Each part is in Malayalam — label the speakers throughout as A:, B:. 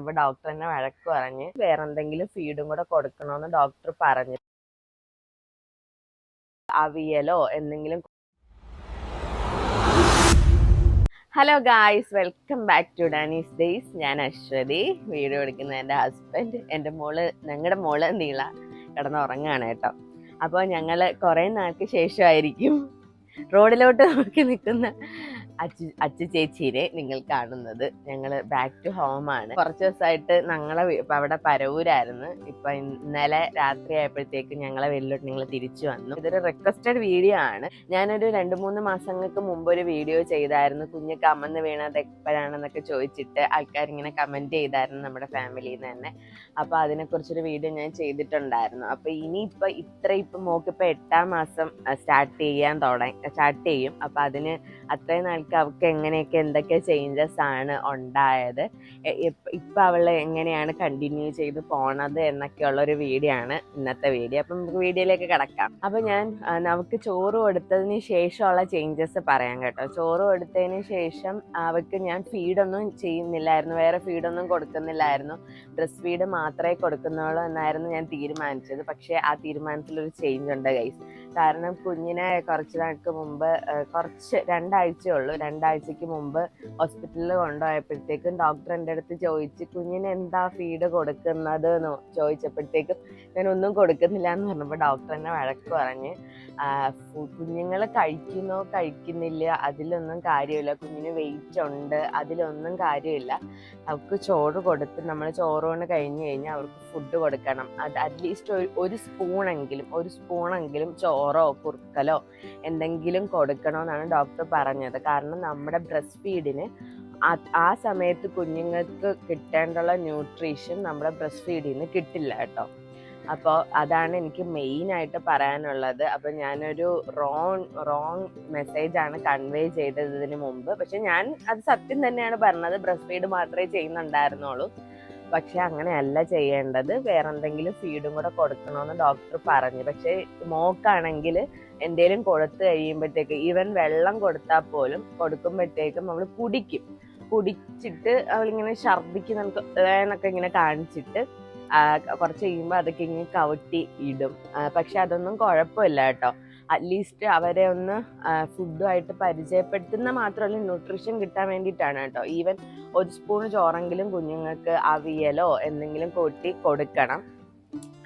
A: അപ്പൊ ഡോക്ടർ എന്നെ വഴക്ക് പറഞ്ഞ് വേറെ എന്തെങ്കിലും ഫീഡും കൂടെ കൊടുക്കണമെന്ന് ഡോക്ടർ പറഞ്ഞു. അവിയലോ എന്തെങ്കിലും hello guys welcome back to Dani's days ഞാൻ അശ്വതി. വീഡിയോ എടുക്കുന്ന എന്റെ ഹസ്ബൻഡ് എന്റെ മോൾ ഞങ്ങളുടെ മോൾ നീള കിടന്നുറങ്ങാണ് കേട്ടോ. അപ്പോൾ ഞങ്ങൾ കുറേ നാൾക്ക് ശേഷമായിരിക്കും. റോഡിലോട്ട് നോക്കി നിൽക്കുന്ന അച്ചു അച്ചു ചേച്ചീനെ നിങ്ങൾ കാണുന്നത്. ഞങ്ങൾ ബാക്ക് ടു ഹോം ആണ്. കുറച്ച് ദിവസമായിട്ട് ഞങ്ങളെ അവിടെ പരവൂരായിരുന്നു. ഇപ്പൊ ഇന്നലെ രാത്രി ആയപ്പോഴത്തേക്ക് ഞങ്ങളെ വീട്ടിലോട്ട് നിങ്ങൾ തിരിച്ചു വന്നു. ഇതൊരു റിക്വസ്റ്റഡ് വീഡിയോ ആണ്. ഞാനൊരു രണ്ട് മൂന്ന് മാസങ്ങൾക്ക് മുമ്പ് ഒരു വീഡിയോ ചെയ്തായിരുന്നു. കുഞ്ഞ് കമന്ന് വീണത് എപ്പോഴാണെന്നൊക്കെ ചോദിച്ചിട്ട് ആൾക്കാർ ഇങ്ങനെ കമന്റ് ചെയ്തായിരുന്നു നമ്മുടെ ഫാമിലിയിൽ നിന്ന് തന്നെ. അപ്പൊ അതിനെക്കുറിച്ചൊരു വീഡിയോ ഞാൻ ചെയ്തിട്ടുണ്ടായിരുന്നു. അപ്പൊ ഇനിയിപ്പോ ഇത്ര ഇപ്പൊ മോക്കിപ്പോ എട്ടാം മാസം സ്റ്റാർട്ട് ചെയ്യാൻ തുടങ്ങി. സ്റ്റാർട്ട് ചെയ്യും. അപ്പൊ അതിന് അത്രയും നാൾക്ക് അവൾക്ക് എങ്ങനെയൊക്കെ എന്തൊക്കെ ചേഞ്ചസ് ആണ് ഉണ്ടായത്. എ- അവൾ ഇപ്പൊ അവൾ എങ്ങനെയാണ് കണ്ടിന്യൂ ചെയ്ത് പോണത് എന്നൊക്കെയുള്ളൊരു വീഡിയോ ആണ് ഇന്നത്തെ വീഡിയോ അപ്പം നമുക്ക് വീഡിയോയിലേക്ക് കിടക്കാം. അപ്പൊ ഞാൻ നമുക്ക് ചോറ് കൊടുത്തതിന് ശേഷമുള്ള ചേഞ്ചസ് പറയാം കേട്ടോ. ചോറ് കൊടുത്തതിന് ശേഷം അവൾക്ക് ഞാൻ ഫീഡൊന്നും ചെയ്യുന്നില്ലായിരുന്നു. വേറെ ഫീഡൊന്നും കൊടുക്കുന്നില്ലായിരുന്നു. ഡ്രസ് ഫീഡ് മാത്രമേ കൊടുക്കുന്നുള്ളൂ എന്നായിരുന്നു ഞാൻ തീരുമാനിച്ചത്. പക്ഷേ ആ തീരുമാനത്തിലൊരു ചേഞ്ച് ഉണ്ട് ഗൈസ് കാരണം കുഞ്ഞിനെ കുറച്ച് നാൾക്ക് മുമ്പ് കുറച്ച് രണ്ടാഴ്ചയേ ഉള്ളൂ. രണ്ടാഴ്ചക്ക് മുമ്പ് ഹോസ്പിറ്റലിൽ കൊണ്ടുപോയപ്പോഴത്തേക്കും ഡോക്ടർ എന്റെ അടുത്ത് ചോദിച്ച് കുഞ്ഞിന് എന്താ ഫീഡ് കൊടുക്കുന്നത്? എന്ന് ചോദിച്ചപ്പോഴത്തേക്കും ഞാൻ ഒന്നും കൊടുക്കുന്നില്ല എന്ന് പറഞ്ഞപ്പോൾ ഡോക്ടർ എന്നെ വഴക്ക് പറഞ്ഞ് കുഞ്ഞുങ്ങൾ കഴിക്കുന്നോ കഴിക്കുന്നില്ല അതിലൊന്നും കാര്യമില്ല. കുഞ്ഞിന് വെയിറ്റ് ഉണ്ട് അതിലൊന്നും കാര്യമില്ല. അവർക്ക് ചോറ് കൊടുത്ത് നമ്മൾ ചോറ് കൊണ്ട് കഴിഞ്ഞ് കഴിഞ്ഞാൽ അവർക്ക് ഫുഡ് കൊടുക്കണം. അത് അറ്റ്ലീസ്റ്റ് ഒരു സ്പൂണെങ്കിലും ഒരു സ്പൂണെങ്കിലും ചോറോ കുറുക്കലോ എന്തെങ്കിലും കൊടുക്കണമെന്നാണ് ഡോക്ടർ പറഞ്ഞത്. കാരണം നമ്മുടെ ബ്രസ്റ്റ് ഫീഡിന് ആ സമയത്ത് കുഞ്ഞുങ്ങൾക്ക് കിട്ടേണ്ടുള്ള ന്യൂട്രീഷൻ നമ്മുടെ ബ്രസ്റ്റ് ഫീഡിൽ നിന്ന് കിട്ടില്ല കേട്ടോ. അപ്പോൾ അതാണ് എനിക്ക് മെയിനായിട്ട് പറയാനുള്ളത്. അപ്പോൾ ഞാനൊരു റോങ് റോങ് മെസ്സേജ് ആണ് കൺവേ ചെയ്തതിന് മുമ്പ്. പക്ഷെ ഞാൻ അത് സത്യം തന്നെയാണ് പറഞ്ഞത്. ബ്രസ്റ്റ് ഫീഡ് മാത്രമേ ചെയ്യുന്നുണ്ടായിരുന്നുള്ളൂ. പക്ഷെ അങ്ങനെയല്ല ചെയ്യേണ്ടത്. വേറെന്തെങ്കിലും ഫീഡും കൂടെ കൊടുക്കണമെന്ന് ഡോക്ടർ പറഞ്ഞു. പക്ഷേ മോക്കാണെങ്കിൽ എന്തേലും കൊടുത്തു കഴിയുമ്പോഴത്തേക്ക് ഈവൻ വെള്ളം കൊടുത്താൽ പോലും കൊടുക്കുമ്പോഴത്തേക്കും അവൾ കുടിക്കും. കുടിച്ചിട്ട് അവളിങ്ങനെ ഛർദിക്ക് നമുക്ക് എന്നൊക്കെ ഇങ്ങനെ കാണിച്ചിട്ട് കുറച്ച് കഴിയുമ്പോൾ അതൊക്കെ ഇങ്ങനെ കവട്ടി ഇടും പക്ഷെ അതൊന്നും കുഴപ്പമില്ല കേട്ടോ. അറ്റ്ലീസ്റ്റ് അവരെ ഒന്ന് ഫുഡുമായിട്ട് പരിചയപ്പെടുത്തുന്ന മാത്രമല്ല ന്യൂട്രീഷൻ കിട്ടാൻ വേണ്ടിയിട്ടാണ് കേട്ടോ. ഈവൻ ഒരു സ്പൂൺ ചോറെങ്കിലും കുഞ്ഞുങ്ങൾക്ക് അവിയലോ എന്തെങ്കിലും കൊട്ടി കൊടുക്കണം.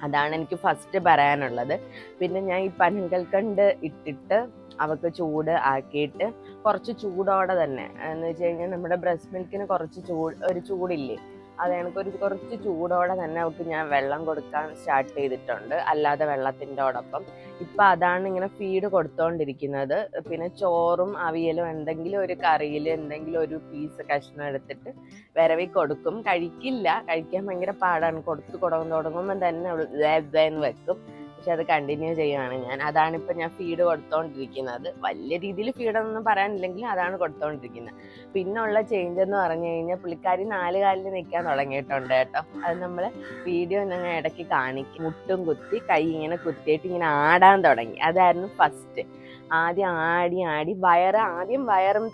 A: അതാണ് എനിക്ക് ഫസ്റ്റ് പറയാനുള്ളത്. പിന്നെ ഞാൻ ഈ പനങ്കൽക്കണ്ട് ഇട്ടിട്ട് അവക്ക് ചൂട് ആക്കിയിട്ട് കുറച്ച് ചൂടോടെ തന്നെ എന്ന് വെച്ച് കഴിഞ്ഞാൽ നമ്മുടെ ബ്രസ്റ്റ് മിൽക്കിന് കുറച്ച് ചൂട് ഒരു ചൂടില്ലേ? അത് എനിക്ക് ഒരു കുറച്ച് ചൂടോടെ തന്നെ അവർക്ക് ഞാൻ വെള്ളം കൊടുക്കാൻ സ്റ്റാർട്ട് ചെയ്തിട്ടുണ്ട്. അല്ലാതെ വെള്ളത്തിന്റെ ഓടൊപ്പം ഇപ്പം അതാണ് ഇങ്ങനെ ഫീഡ് കൊടുത്തോണ്ടിരിക്കുന്നത്. പിന്നെ ചോറും അവിയലും എന്തെങ്കിലും ഒരു കറിയിൽ എന്തെങ്കിലും ഒരു പീസ് കഷ്ണം എടുത്തിട്ട് വിരവി കൊടുക്കും. കഴിക്കില്ല. കഴിക്കാൻ ഭയങ്കര പാടാണ്. കൊടുത്തു തുടങ്ങും തന്നെ വെക്കും. പക്ഷെ അത് കണ്ടിന്യൂ ചെയ്യുകയാണ് ഞാൻ. അതാണ് ഇപ്പം ഞാൻ ഫീഡ് കൊടുത്തോണ്ടിരിക്കുന്നത്. വലിയ രീതിയിൽ ഫീഡൊന്നും പറയാനില്ലെങ്കിലും അതാണ് കൊടുത്തോണ്ടിരിക്കുന്നത്. പിന്നുള്ള ചേഞ്ച് എന്ന് പറഞ്ഞു കഴിഞ്ഞാൽ പുള്ളിക്കാരി നാല് കാലിൽ നിൽക്കാൻ തുടങ്ങിയിട്ടുണ്ട് കേട്ടോ. അത് നമ്മൾ വീഡിയോ ഞങ്ങൾ ഇടയ്ക്ക് കാണിക്കും. മുട്ടും കുത്തി കൈ ഇങ്ങനെ കുത്തിയിട്ട് ഇങ്ങനെ ആടാൻ തുടങ്ങി. അതായിരുന്നു ഫസ്റ്റ് ആദ്യം ആടി ആടി വയറ് ആദ്യം വയറും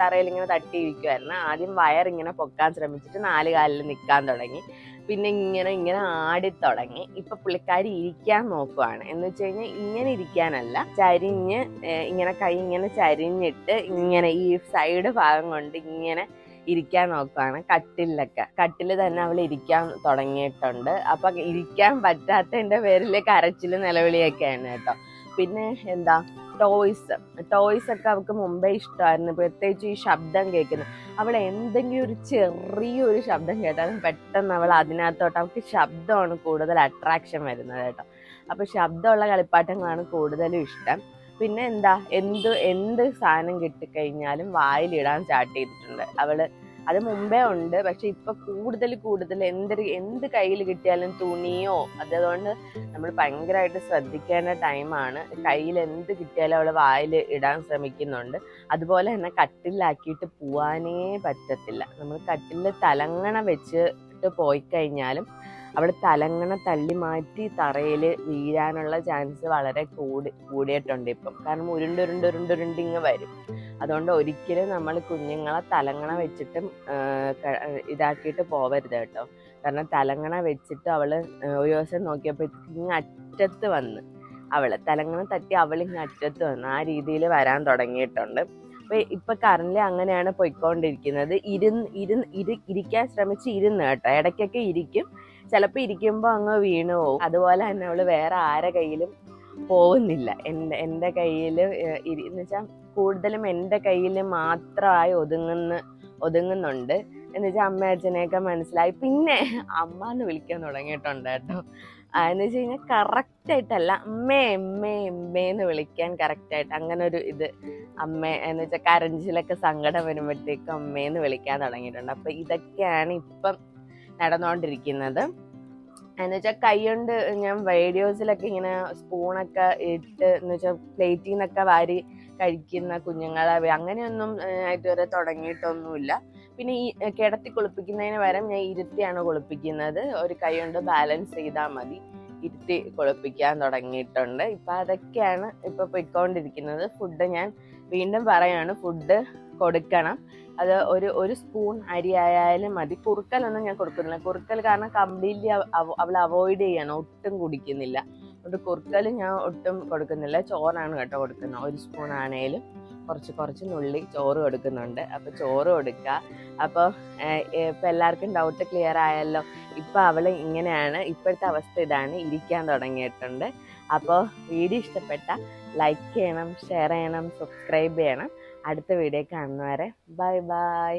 A: തറയിൽ ഇങ്ങനെ തട്ടിയിരിക്കുമായിരുന്നു ആദ്യം വയർ ഇങ്ങനെ പൊക്കാൻ ശ്രമിച്ചിട്ട് നാല് കാലിൽ നിൽക്കാൻ തുടങ്ങി. പിന്നെ ഇങ്ങനെ ഇങ്ങനെ ആടി തുടങ്ങി. ഇപ്പൊ പുള്ളിക്കാരി ഇരിക്കാൻ നോക്കുവാണ്. എന്ന് വെച്ച് കഴിഞ്ഞാൽ ഇങ്ങനെ ഇരിക്കാനല്ല. ചരിഞ്ഞ് ഇങ്ങനെ കൈ ഇങ്ങനെ ചരിഞ്ഞിട്ട് ഇങ്ങനെ ഈ സൈഡ് ഭാഗം കൊണ്ട് ഇങ്ങനെ ഇരിക്കാൻ നോക്കുവാണ്. കട്ടിലൊക്കെ. കട്ടിൽ തന്നെ അവൾ ഇരിക്കാൻ തുടങ്ങിയിട്ടുണ്ട്. അപ്പൊ ഇരിക്കാൻ പറ്റാത്തതിന്റെ പേരിൽ കരച്ചിൽ നിലവിളിയൊക്കെയാണ് കേട്ടോ. പിന്നെ എന്താ ടോയ്സ് ടോയ്സ് ഒക്കെ അവൾക്ക് മുമ്പേ ഇഷ്ടമായിരുന്നു. പ്രത്യേകിച്ച് ഈ ശബ്ദം കേൾക്കുന്നത്. അവൾ എന്തെങ്കിലും ഒരു ചെറിയൊരു ശബ്ദം കേട്ടാലും പെട്ടെന്ന് അവൾ അതിനകത്തോട്ട് അവൾക്ക് ശബ്ദമാണ് കൂടുതൽ അട്രാക്ഷൻ വരുന്നത് കേട്ടോ. അപ്പൊ ശബ്ദമുള്ള കളിപ്പാട്ടങ്ങളാണ് കൂടുതലും ഇഷ്ടം. പിന്നെ എന്താ എന്ത് എന്ത് സാധനം കിട്ടിക്കഴിഞ്ഞാലും വായിലിടാൻ സ്റ്റാർട്ട് ചെയ്തിട്ടുണ്ട്. അവൾ അത് മുമ്പേ ഉണ്ട്. പക്ഷെ ഇപ്പൊ കൂടുതൽ കൂടുതൽ എന്തൊരു എന്ത് കയ്യിൽ കിട്ടിയാലും തുണിയോ അതുകൊണ്ട് നമ്മൾ ഭയങ്കരമായിട്ട് ശ്രദ്ധിക്കേണ്ട ടൈമാണ്. കയ്യിൽ എന്ത് കിട്ടിയാലും അവൾ വായിൽ ഇടാൻ ശ്രമിക്കുന്നുണ്ട്. അതുപോലെ തന്നെ കട്ടിലാക്കിയിട്ട് പോവാനേ പറ്റത്തില്ല. നമ്മൾ കട്ടിലിൽ തലങ്ങണ വെച്ചിട്ട് പോയി കഴിഞ്ഞാലും അവിടെ തലങ്ങണ തല്ലി മാറ്റി തറയിൽ വീഴാനുള്ള ചാൻസ് വളരെ കൂടി കൂടിയിട്ടുണ്ട് ഇപ്പം. കാരണം ഉരുണ്ട് വരും. അതുകൊണ്ട് ഒരിക്കലും നമ്മൾ കുഞ്ഞുങ്ങളെ തലങ്ങണ വെച്ചിട്ടും ഇതാക്കിയിട്ട് പോവരുത് കേട്ടോ. കാരണം തലങ്ങണ വെച്ചിട്ട് അവൾ ഒരു ദിവസം നോക്കിയപ്പോഴത്തേക്കും അറ്റത്ത് വന്ന് അവൾ തലങ്ങണ തട്ടി അവൾ ഇങ്ങ് അറ്റത്ത് വന്ന് ആ രീതിയിൽ വരാൻ തുടങ്ങിയിട്ടുണ്ട്. അപ്പൊ ഇപ്പൊ കറണ്ടിൽ അങ്ങനെയാണ് പോയിക്കൊണ്ടിരിക്കുന്നത്. ഇരുന്ന് ഇരുന്ന് ഇരി ഇരിക്കാൻ ശ്രമിച്ച് ഇരുന്ന് കേട്ടോ. ഇടയ്ക്കൊക്കെ ഇരിക്കും. ചിലപ്പോൾ ഇരിക്കുമ്പോൾ അങ്ങ് വീണു പോകും അതുപോലെ തന്നെ അവൾ വേറെ ആരെ കയ്യിലും പോകുന്നില്ല. എന്റെ എന്റെ കയ്യിൽ എന്ന് വെച്ചാൽ കൂടുതലും എന്റെ കയ്യിൽ മാത്രമായി ഒതുങ്ങുന്ന ഒതുങ്ങുന്നുണ്ട്. എന്ന് വെച്ചാൽ അമ്മ അച്ഛനെയൊക്കെ മനസ്സിലായി. പിന്നെ അമ്മ എന്ന് വിളിക്കാൻ തുടങ്ങിയിട്ടുണ്ട് കേട്ടോ. എന്ന് വെച്ച് കഴിഞ്ഞാൽ കറക്റ്റായിട്ടല്ല അമ്മേ അമ്മേ അമ്മേ എന്ന് വിളിക്കാൻ കറക്റ്റായിട്ട് അങ്ങനെ ഒരു ഇത് അമ്മേ എന്ന് വെച്ചാൽ കരഞ്ചിലൊക്കെ സങ്കടം വരുമ്പോഴത്തേക്കും അമ്മേന്ന് വിളിക്കാൻ തുടങ്ങിയിട്ടുണ്ട്. അപ്പോൾ ഇതൊക്കെയാണ് ഇപ്പം നടന്നുകൊണ്ടിരിക്കുന്നത് എന്ന് വെച്ചാൽ കൈകൊണ്ട് ഞാൻ വീഡിയോസിലൊക്കെ ഇങ്ങനെ സ്പൂണൊക്കെ ഇട്ട് എന്ന് വെച്ചാൽ പ്ലേറ്റിൽ നിന്നൊക്കെ വാരി കഴിക്കുന്ന കുഞ്ഞുങ്ങളെ വേ- അങ്ങനെയൊന്നും ഇതുവരെ തുടങ്ങിയിട്ടൊന്നുമില്ല. പിന്നെ ഈ കിടത്തി കുളിപ്പിക്കുന്നതിന് പകരം ഞാൻ ഇരുത്തിയാണ് കുളിപ്പിക്കുന്നത്. ഒരു കൈ കൊണ്ട് ബാലൻസ് ചെയ്താൽ മതി. ഇരുത്തി കുളിപ്പിക്കാൻ തുടങ്ങിയിട്ടുണ്ട്. ഇപ്പം അതൊക്കെയാണ് ഇപ്പോൾ പൊയ്ക്കൊണ്ടിരിക്കുന്നത്. ഫുഡ് ഞാൻ വീണ്ടും പറയാണ് ഫുഡ് കൊടുക്കണം. അത് ഒരു ഒരു സ്പൂൺ അരി ആയാലും മതി. കുറുക്കലൊന്നും ഞാൻ കൊടുക്കുന്നില്ല. കുറുക്കൽ കാരണം കംപ്ലീറ്റ്ലി അവൾ അവോയ്ഡ് ചെയ്യണം. ഒട്ടും കുടിക്കുന്നില്ല. അതുകൊണ്ട് കുറുക്കൽ ഞാൻ ഒട്ടും കൊടുക്കുന്നില്ല. ചോറാണ് കേട്ടോ കൊടുക്കുന്നത്. ഒരു സ്പൂൺ ആണേലും കുറച്ച് കുറച്ച് നുള്ളി ചോറ് കൊടുക്കുന്നുണ്ട്. അപ്പോൾ ചോറ് കൊടുക്കുക അപ്പോൾ ഇപ്പൊ എല്ലാവർക്കും ഡൗട്ട് ക്ലിയർ ആയല്ലോ. ഇപ്പോൾ അവൾ ഇങ്ങനെയാണ്. ഇപ്പോഴത്തെ അവസ്ഥ ഇതാണ്. ഇരിക്കാൻ തുടങ്ങിയിട്ടുണ്ട്. അപ്പോൾ വീഡിയോ ഇഷ്ടപ്പെട്ട ലൈക്ക് ചെയ്യണം ഷെയർ ചെയ്യണം സബ്സ്ക്രൈബ് ചെയ്യണം. അടുത്ത വീഡിയോ കാണുന്നവരെ ബൈ ബൈ